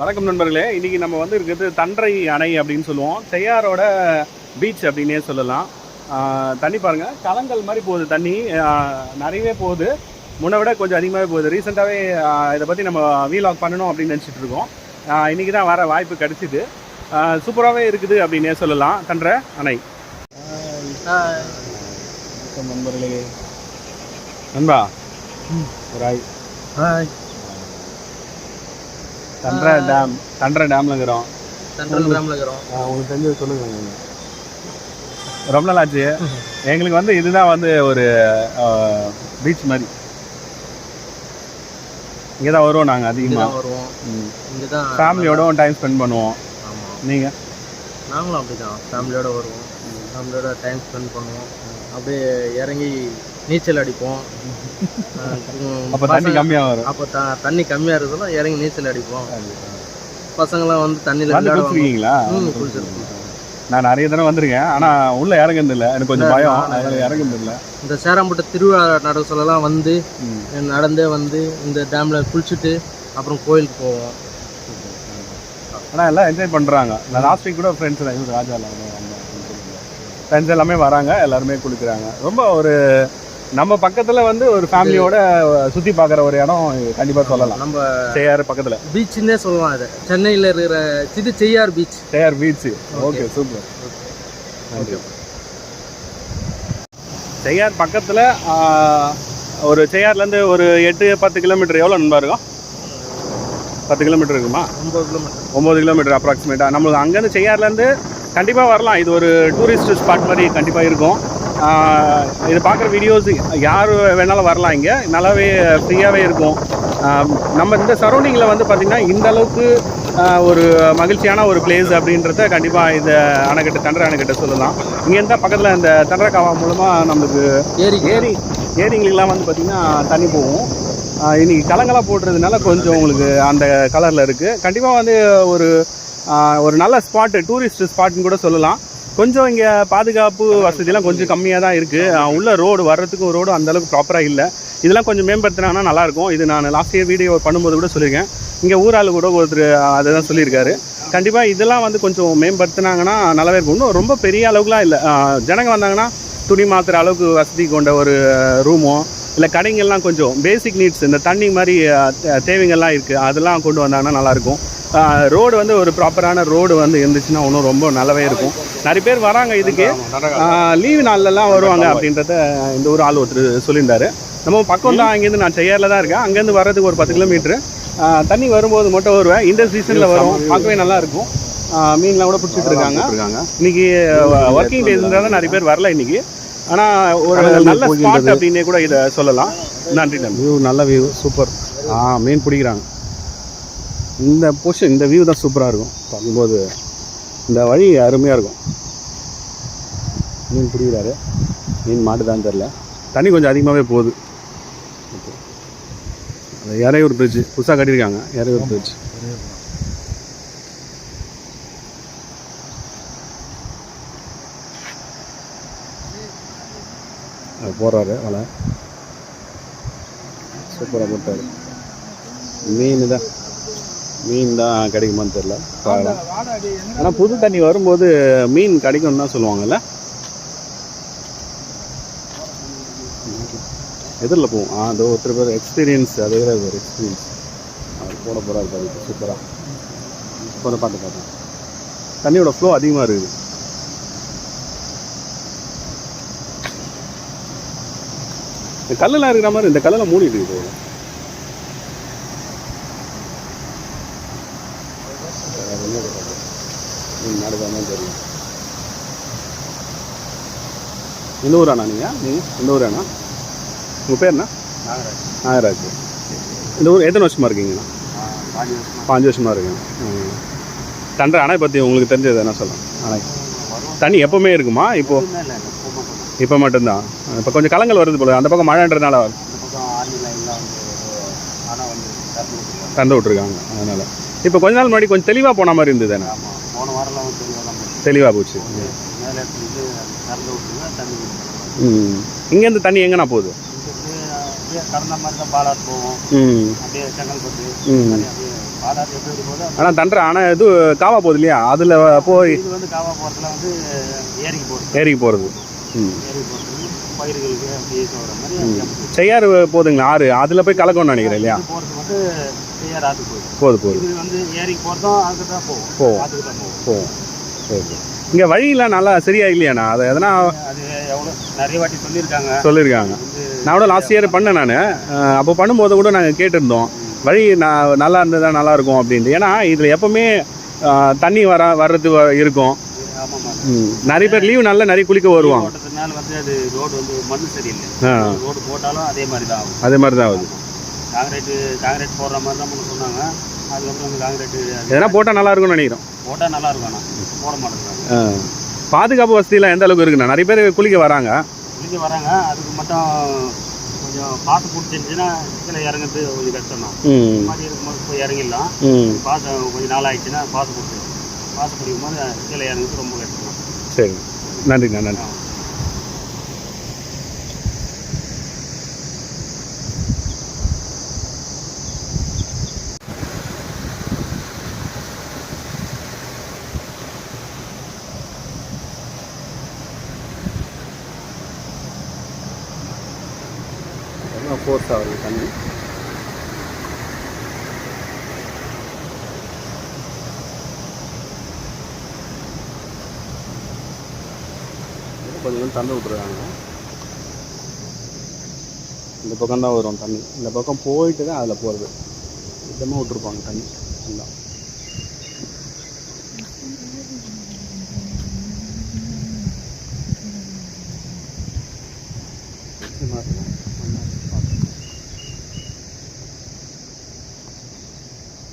வணக்கம் நண்பர்களே. இன்னைக்கு நம்ம வந்து இருக்கிறது தன்றை அணை அப்படின்னு சொல்லுவோம். செய்யாரோட பீச் அப்படின்னே சொல்லலாம். தண்ணி பாருங்க. கலங்கல் மாதிரி போகுது தண்ணி. நிறையவே போகுது. முன்ன விட கொஞ்சம் அதிகமாகவே போகுது. ரீசெண்டாகவே இதை பற்றி நம்ம வீலாக் பண்ணணும் அப்படின்னு நினச்சிட்டு இருக்கோம். ஆஹ் இன்னைக்கு தான் வர வாய்ப்பு கிடைச்சிது. சூப்பராகவே இருக்குது அப்படின்னே சொல்லலாம். தன்றை அணை. நண்பர்களே. நண்பா. ஹாய் தன்றை டேம் தன்றை டேம்ல இருக்கிறோம். சென்ட்ரல் கிராமில் இருக்கிறோம். உங்களுக்கு தெரிஞ்சது சொல்லுங்க. ரொம்ப நாள் ஆச்சு எங்களுக்கு வந்து இதுதான் வந்து ஒரு பீச் மாதிரி. இங்கே தான் வருவோம் நாங்கள் அதிகமாக வருவோம். இங்கே தான் ஃபேமிலியோடவும் டைம் ஸ்பெண்ட் பண்ணுவோம். நீங்கள் நாங்களும் அப்படி தான் ஃபேமிலியோட வருவோம். ஃபேமிலியோட டைம் ஸ்பெண்ட் பண்ணுவோம். அப்படியே இறங்கி நீச்சல் அடிப்போம். அப்போ தண்ணி கம்மியாக வரும். அப்போ த தண்ணி கம்மியாக இருக்குதுன்னா இறங்கி நீச்சல் அடிப்போம். பசங்களாம் வந்து தண்ணியில் குளிச்சிருக்கீங்களா? ம் குளிச்சிருக்கோம் நான் நிறைய தடவை வந்திருக்கேன். ஆனால் உள்ளே இறங்குறது இல்லை. எனக்கு கொஞ்சம் பயம். இல்லை. இந்த சேராம்பட்டு திருவிழா நடக்க சொல்லலாம் வந்து. நடந்தே வந்து இந்த டேமில் குளிச்சுட்டு அப்புறம் கோயிலுக்கு போவோம். ஆனால் எல்லாம் என்ஜாய் பண்ணுறாங்க நான் லாஸ்ட் வீக் கூட ஃப்ரெண்ட்ஸ் இவர் ராஜா ஃப்ரெண்ட்ஸ் எல்லாமே வராங்க. எல்லாருமே குளிக்கிறாங்க. ரொம்ப ஒரு நம்ம பக்கத்தில் வந்து ஒரு ஃபேமிலியோட சுற்றி பார்க்குற ஒரு இடம் கண்டிப்பாக சொல்லலாம். நம்ம செய்யார் பக்கத்தில். பீச்சுன்னே சொல்லலாம் இது சென்னையில் இருக்கிற இது Cheyyar beach. Cheyyar beach okay super okay Cheyyar பக்கத்தில் ஒரு செய்யார்லேருந்து ஒரு எட்டு பத்து கிலோமீட்டர் எவ்வளோ நண்பா இருக்கும்? பத்து கிலோமீட்டர் இருக்குமா? ஒம்பது கிலோமீட்டர். ஒம்பது கிலோமீட்டர் அப்ராக்சிமேட்டாக நம்மளுக்கு அங்கேருந்து செய்யார்லேருந்து கண்டிப்பாக வரலாம். இது ஒரு டூரிஸ்ட் ஸ்பாட் மாதிரி கண்டிப்பாக இருக்கும். இது பார்க்குற வீடியோஸ் யார் வேணாலும் வரலாம் இங்கே. நல்லாவே ஃப்ரீயாகவே இருக்கும். நம்ம இந்த சரௌண்டிங்கில் வந்து பார்த்திங்கன்னா இந்த அளவுக்கு ஒரு மகிழ்ச்சியான ஒரு பிளேஸ் அப்படின்றத கண்டிப்பாக இந்த அணைக்கட்டு தண்டரை அணைக்கட்டை சொல்லலாம். இங்கேருந்து தான் பக்கத்தில் இந்த தண்டரக்காவா மூலமாக நம்மளுக்கு ஏரி ஏரி ஏரிங்களுக்கெல்லாம் வந்து பார்த்திங்கன்னா தண்ணி போகும். ஆஹ் இன்னைக்கு கலங்களாக போடுறதுனால கொஞ்சம் உங்களுக்கு அந்த கலரில் இருக்குது கண்டிப்பாக வந்து ஒரு ஒரு நல்ல ஸ்பாட்டு டூரிஸ்ட் ஸ்பாட்னு கூட சொல்லலாம். கொஞ்சம் இங்கே பாதுகாப்பு வசதிலாம் கொஞ்சம் கம்மியாக தான் இருக்குது உள்ள ரோடு வர்றதுக்கும் ரோடு அந்தளவுக்கு ப்ராப்பராக இல்லை. இதெல்லாம் கொஞ்சம் மேம்படுத்தினாங்கன்னா நல்லாயிருக்கும் இது நான் லாஸ்ட் இயர் வீடியோ பண்ணும்போது கூட சொல்லியிருக்கேன். இங்கே ஊராள் கூட ஒருத்தர் அதை தான் சொல்லியிருக்காரு. கண்டிப்பாக இதெல்லாம் வந்து கொஞ்சம் மேம்படுத்தினாங்கன்னா நல்லாவே இருக்கும். இன்னும் ரொம்ப பெரிய அளவுக்குலாம் இல்லை. ஜனங்க வந்தாங்கன்னா துணி மாற்றுற அளவுக்கு வசதி கொண்ட ஒரு ரூமோ இல்லை கடைங்கள்லாம் கொஞ்சம் பேசிக் நீட்ஸ் இந்த தண்ணி மாதிரி தேவைங்கள்லாம் இருக்குது அதெல்லாம் கொண்டு வந்தாங்கன்னா நல்லாயிருக்கும் ரோடு வந்து ஒரு ப்ராப்பரான ரோடு வந்து இருந்துச்சுன்னா இன்னும் ரொம்ப நல்லாவே இருக்கும். நிறைய பேர் வராங்க இதுக்கு. லீவு நாள்லலாம் வருவாங்க அப்படின்றத இந்த ஊர் ஆள் ஒருத்தர் சொல்லியிருந்தாரு. நம்ம பக்கம் தான் அங்கேருந்து நான் செய்யாரில் தான் இருக்கேன். அங்கேருந்து வர்றதுக்கு ஒரு பத்து கிலோமீட்ரு தண்ணி வரும்போது மட்டும் வருவேன். இந்த சீசனில் வரும். பார்க்கவே நல்லா இருக்கும் ஆஹ் மீன்லாம் கூட பிடிச்சிட்டு இருக்காங்க. இன்னைக்கு ஒர்க்கிங் டேஸ்ன்றதால நிறைய பேர் வரல இன்னைக்கு. ஆனா ஒரு நல்ல ஸ்பாட் அப்படின்னே கூட இதை சொல்லலாம். நன்றி நன்றி. வியூ நல்ல வியூ சூப்பர் ஆ மீன் பிடிக்கிறாங்க. இந்த பொசிஷன் இந்த வியூ தான் சூப்பராக இருக்கும். பார்க்கும்போது இந்த வழி அருமையாக இருக்கும். மீன் பிடிக்கிறாரு. மீன் மாட்டுதான்னு தெரில தண்ணி கொஞ்சம் அதிகமாகவே போகுது. Okay. அது இறையூர் பிரிட்ஜ் புதுசாக கட்டியிருக்காங்க. இறையூர் பிரிட்ஜ் போடுறாரு வலை. சூப்பராக போட்டார். மீன் தான். மீன் தான் கிடைக்குமான்னு தெரில பார்க்கலாம் ஆனால் புது தண்ணி வரும்போது மீன் கிடைக்கும்னு தான் சொல்லுவாங்கல்ல? எதிரில் போவோம். ஆ அந்த ஒருத்தர் பேர் எக்ஸ்பீரியன்ஸ் அது வேறு ஒரு எக்ஸ்பீரியன்ஸ் அவர் போட போகிறாரு பாரு சூப்பராக சூப்பராக பார்த்து பார்த்தேன் தண்ணியோட ஃப்ளோ அதிகமாக இருக்குது. இந்த கல்லெல்லாம் இருக்கிற மாதிரி இந்த கல்லெல்லாம் மூடிட்டு இருக்குது. நடக்காம தெரியும். எந்த ஊராண்ணா நீங்கள் நீங்கள் எந்த ஊராண்ணா? உங்கள் பேர் என்ன நாகராஜ். இந்த ஊர் எத்தனை வருஷமாக இருக்கீங்கண்ணா? பாஞ்சு வருஷமாக இருக்கேன் ம். தண்டை அணை பற்றி உங்களுக்கு தெரிஞ்சது என்ன சொல்லலாம் அணை. தண்ணி எப்போவுமே இருக்குமா? இப்போது இப்போ மட்டும்தான். இப்போ கொஞ்சம் கலங்கள் வருது போல. அந்த பக்கம் மழைன்றதுனால தந்து விட்ருக்காங்க அதனால். இப்போ கொஞ்ச நாள் முன்னாடி கொஞ்சம் தெளிவாக போன மாதிரி இருந்தது தானே? தெளிவாக போச்சு. ம். இங்கேருந்து தண்ணி எங்கண்ணா போகுது? போதோ ஆனால் தண்டை ஆனால் இது காவா போகுது இல்லையா? அதில் போய் ஏரிக்கு போகிறது ம். செய்யாறு போகுதுங்களா ஆறு. அதில் போய் கலக்கணும்னு நினைக்கிறேன் இல்லையா? செய்யார் ஆற்றுக்கு போகுது. சரி. இங்கே வழியெல்லாம் நல்லா சரியா இல்லையாண்ணா? அது எதனா அது எவ்வளோ நிறைய வாட்டி சொல்லியிருக்காங்க. சொல்லியிருக்காங்க. நான் கூட லாஸ்ட் இயர் பண்ணேன் நான். அப்போ பண்ணும்போது கூட நாங்கள் கேட்டிருந்தோம். வழி நான் நல்லா இருந்ததா நல்லா இருக்கும் அப்படின்ட்டு. ஏன்னா இதில் எப்பவுமே தண்ணி வர வர்றது இருக்கும். நிறைய பேர் லீவ் நல்லா நிறைய குளிக்க வருவாங்க. அது மாதிரி தான் ஆகுது. காங்கிரீட்டு காங்கிரீட் போடுற மாதிரி தான் சொன்னாங்க. அதுக்கப்புறம் வந்து காங்கிரீட்டு எதனா போட்டால் நல்லா இருக்கும்னு நினைக்கிறோம். போட்டால் நல்லா இருக்கும் ஆனால் போட மாட்டேங்கிறாங்க. பாதுகாப்பு வசதியெல்லாம் எந்த அளவுக்கு இருக்குண்ணா? நிறைய பேர் குளிக்க வராங்க. இங்கே வராங்க. அதுக்கு மட்டும் கொஞ்சம் பார்த்து பிடிச்சிருந்துச்சுன்னா கீழே இறங்குறது கொஞ்சம் கஷ்டம் தான் மாதிரி இருக்கும்போது போய் இறங்கிடலாம். பாச கொஞ்சம் நாள் ஆயிடுச்சுன்னா பாசு பிடிச்சி பாசு பிடிக்கும் போது கீழே இறங்குறது ரொம்ப கஷ்டம் தான் சரி. நன்றிண்ணா நன்றி. ஃபோர்ஸ் ஆகுது தண்ணி. கொஞ்சம் தந்து விட்ருக்காங்க இந்த பக்கம் தான் வரும் தண்ணி. இந்த பக்கம் போயிட்டு தான் அதில் போகிறது சுத்தமாக விட்ருப்பாங்க தண்ணி. எல்லாம்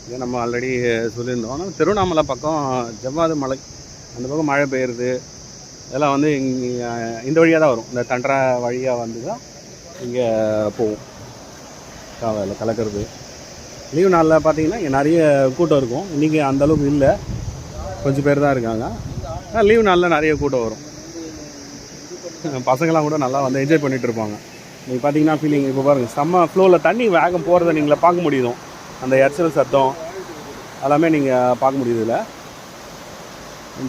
இதே நம்ம ஆல்ரெடி சொல்லியிருந்தோம். ஆனால் திருவண்ணாமலை பக்கம் ஜவ்வாது மலை அந்த பக்கம் மழை பெய்யுறது இதெல்லாம் வந்து இங்கே இந்த வழியாக தான் வரும். இந்த தண்டரா வழியாக வந்து தான் இங்கே போகும் காவையில் கலக்கிறது. லீவ் நாளில் பார்த்தீங்கன்னா இங்கே நிறைய கூட்டம் இருக்கும். இன்றைக்கி அந்தளவுக்கு இல்லை. கொஞ்சம் பேர் தான் இருக்காங்க. ஆனால் லீவ் நாளில் நிறைய கூட்டம் வரும். பசங்களாம் கூட நல்லா வந்து என்ஜாய் பண்ணிகிட்டு இருப்பாங்க. நீங்கள் பார்த்தீங்கன்னா ஃபீலிங் இப்போ பாருங்கள் செம்ம ஃப்ளோவில் தண்ணி வேகம் போகிறத நீங்களை பார்க்க முடியுதும் அந்த எரிச்சல் சத்தம் எல்லாமே நீங்கள் பார்க்க முடியுது இதில்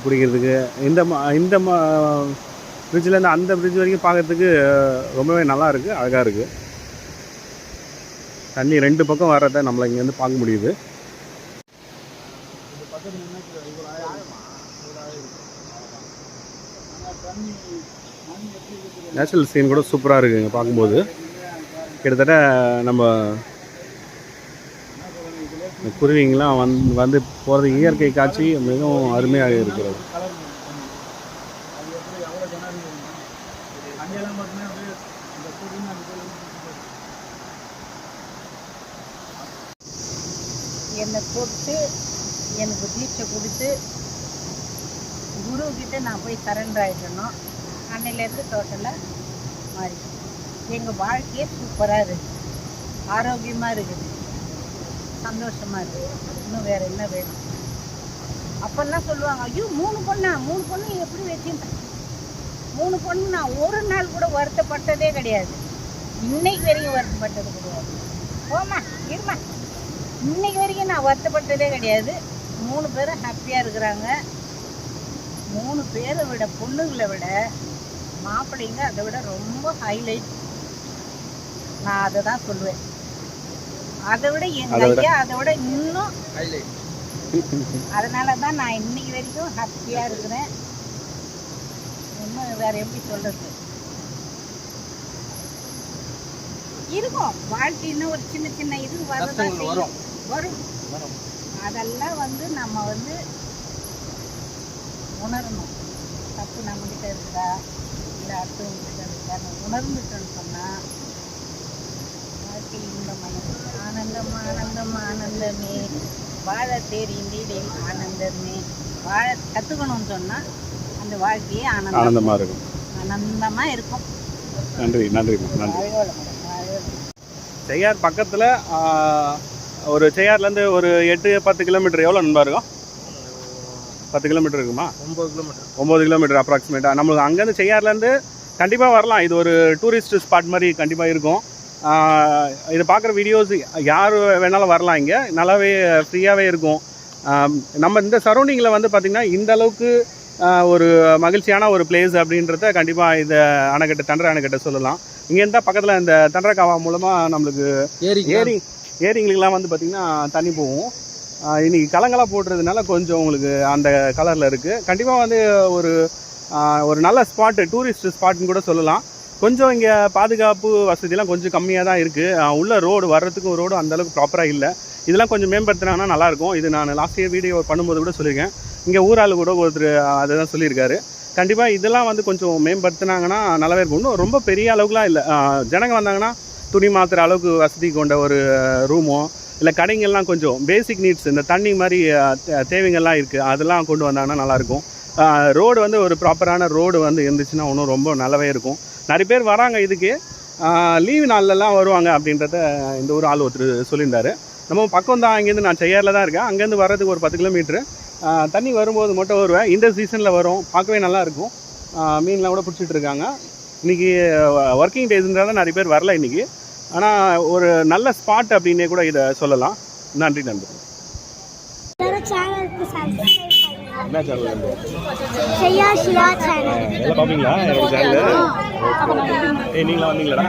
பிடிக்கிறதுக்கு. இந்த இந்த ம ஃப்ரிட்ஜிலேருந்து அந்த ஃப்ரிட்ஜ் வரைக்கும் பார்க்கறதுக்கு ரொம்பவே நல்லா இருக்குது அழகாக இருக்குது தண்ணி ரெண்டு பக்கம் வர்றதை நம்மளை இங்கேருந்து பார்க்க முடியுது. நேச்சுரல் சீன் கூட சூப்பராக இருக்குங்க பார்க்கும்போது. கிட்டத்தட்ட நம்ம குருவிங்கெலாம் வந் வந்து போகிறது இயற்கை காட்சி மிகவும் அருமையாக இருக்கிறது. என்னை தொட்டு எனக்கு தீட்சை கொடுத்து குரு கிட்ட நான் போய் சரண்டர் ஆகிட்டணும் அன்னையிலேருந்து டோட்டலாக மாறி எங்கள் வாழ்க்கையே சூப்பராக இருக்குது ஆரோக்கியமாக இருக்குது. சந்தோஷமாக இருக்குது இன்னும் வேறு என்ன வேணும்? அப்போல்லாம் சொல்லுவாங்க? ஐயோ மூணு பொண்ணா? மூணு பொண்ணு எப்படி வச்சுட்டேன் மூணு பொண்ணு நான் ஒரு நாள் கூட வருத்தப்பட்டதே கிடையாது. இன்னைக்கு வரைக்கும் வருத்தப்பட்டது கிடையாது. போமா இருமா இன்னைக்கு வரைக்கும் நான் வருத்தப்பட்டதே கிடையாது. மூணு பேரும் ஹாப்பியாக இருக்கிறாங்க. மூணு பேரை விட பொண்ணுங்களை விட மாப்பிள்ளைங்க அதை விட ரொம்ப ஹைலைட் நான் அதை தான் சொல்லுவேன். அதை விட எங்க அதை விட- ஐயா அதை விட இன்னும் அதனால தான் நான் இன்னைக்கு வரைக்கும் ஹாப்பியாக இருக்கிறேன். இன்னும் வேற எப்படி சொல்றது? இருக்கும். வாழ்க்கைன்னு ஒரு சின்ன சின்ன இது வரதான். வரும். அதெல்லாம் வந்து நம்ம வந்து உணரணும். தப்பு நம்மகிட்ட இருக்குதா? இல்லை அடுத்தவங்க கிட்ட இருக்குதான்னு உணர்ந்துட்டோன்னு சொன்னால் வாழ்க்கை இன்பமயம் ஆனந்தம் ஆனந்தம் ஆனந்தமே வாழ தெரிந்தீடே ஆனந்தமே. வாழ கற்றுக்கணும்னு சொன்னால் அந்த வாழ்க்கையே ஆனந்தம் ஆனந்தமாக இருக்கும். ஆனந்தமாக இருக்கும். நன்றி நன்றி வளமுடன். செய்யார் பக்கத்தில் ஒரு செய்யார்லேருந்து ஒரு எட்டு பத்து கிலோமீட்டர் எவ்வளோ நண்பா இருக்கும்? பத்து கிலோமீட்டர் இருக்குமா? ஒம்பது கிலோமீட்டர். ஒம்பது கிலோமீட்டர் அப்ராக்சிமேட்டாக நம்மளுக்கு அங்கேருந்து செய்யார்லேருந்து கண்டிப்பாக வரலாம். இது ஒரு டூரிஸ்ட் ஸ்பாட் மாதிரி கண்டிப்பாக இருக்கும். இது பார்க்குற வீடியோஸ் யார் வேணாலும் வரலாம் இங்கே. நல்லாவே ஃப்ரீயாகவே இருக்கும். நம்ம இந்த சரௌண்டிங்கில் வந்து பார்த்திங்கன்னா இந்த அளவுக்கு ஒரு மகிழ்ச்சியான ஒரு பிளேஸ் அப்படின்றத கண்டிப்பாக இந்த அணைக்கட்டை தண்டரை அணைக்கட்டை சொல்லலாம். இங்கே இருந்தால் பக்கத்தில் இந்த தண்டரக்காவா மூலமாக நம்மளுக்கு ஏரி ஏரி ஏரிங்களுக்கெல்லாம் வந்து பார்த்திங்கன்னா தண்ணி போகும். ஆஹ் இன்னைக்கு கலங்களாக போடுறதுனால கொஞ்சம் உங்களுக்கு அந்த கலரில் இருக்குது கண்டிப்பாக வந்து ஒரு ஒரு நல்ல ஸ்பாட்டு டூரிஸ்ட் ஸ்பாட்னு கூட சொல்லலாம். கொஞ்சம் இங்கே பாதுகாப்பு வசதிலாம் கொஞ்சம் கம்மியாக தான் இருக்குது உள்ள ரோடு வர்றதுக்கும் ரோடு அந்தளவுக்கு ப்ராப்பராக இல்லை. இதெல்லாம் கொஞ்சம் மேம்படுத்தினாங்கன்னா நல்லாயிருக்கும் இது நான் லாஸ்ட் இயர் வீடியோ பண்ணும்போது கூட சொல்லியிருக்கேன். இங்கே ஊரால் கூட ஒருத்தர் அதை தான் சொல்லியிருக்காரு. கண்டிப்பாக இதெல்லாம் வந்து கொஞ்சம் மேம்படுத்தினாங்கன்னா நல்லாவே இருக்கும். இன்னும் ரொம்ப பெரிய அளவுக்குலாம் இல்லை. ஜனங்க வந்தாங்கன்னா துணி மாற்றுற அளவுக்கு வசதி கொண்ட ஒரு ரூமோ இல்லை கடைங்கள்லாம் கொஞ்சம் பேசிக் நீட்ஸ் இந்த தண்ணி மாதிரி தேவைங்கள்லாம் இருக்குது அதெல்லாம் கொண்டு வந்தாங்கன்னா நல்லாயிருக்கும் ரோடு வந்து ஒரு ப்ராப்பரான ரோடு வந்து இருந்துச்சுன்னா இன்னும் ரொம்ப நல்லாவே இருக்கும். நிறைய பேர் வராங்க இதுக்கு. லீவு நாள்லலாம் வருவாங்க அப்படின்றத இந்த ஒரு ஆள் ஒருத்தர் சொல்லியிருந்தாரு. நம்ம பக்கம் தான் அங்கேருந்து நான் செய்யாரில் தான் இருக்கேன். அங்கேருந்து வர்றதுக்கு ஒரு பத்து கிலோமீட்ரு. தண்ணி வரும்போது மட்டும் வருவேன். இந்த சீசனில் வரும். பார்க்கவே நல்லாயிருக்கும் மீன்லாம் கூட பிடிச்சிட்டு இருக்காங்க. இன்றைக்கி ஒர்க்கிங் டேஸ்ன்றதால நிறைய பேர் வரல இன்றைக்கி ஆனால் ஒரு நல்ல ஸ்பாட் அப்படின்னே கூட இதை சொல்லலாம். நன்றி நன்றி என்ன சேனல் ஷையா ஷியா சேனல் எல்லாம் பார்ப்பீங்களா என்னோட சேனல் ஏய் நீங்களாம் வந்தீங்களாடா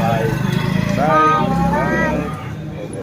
பாய் பாய்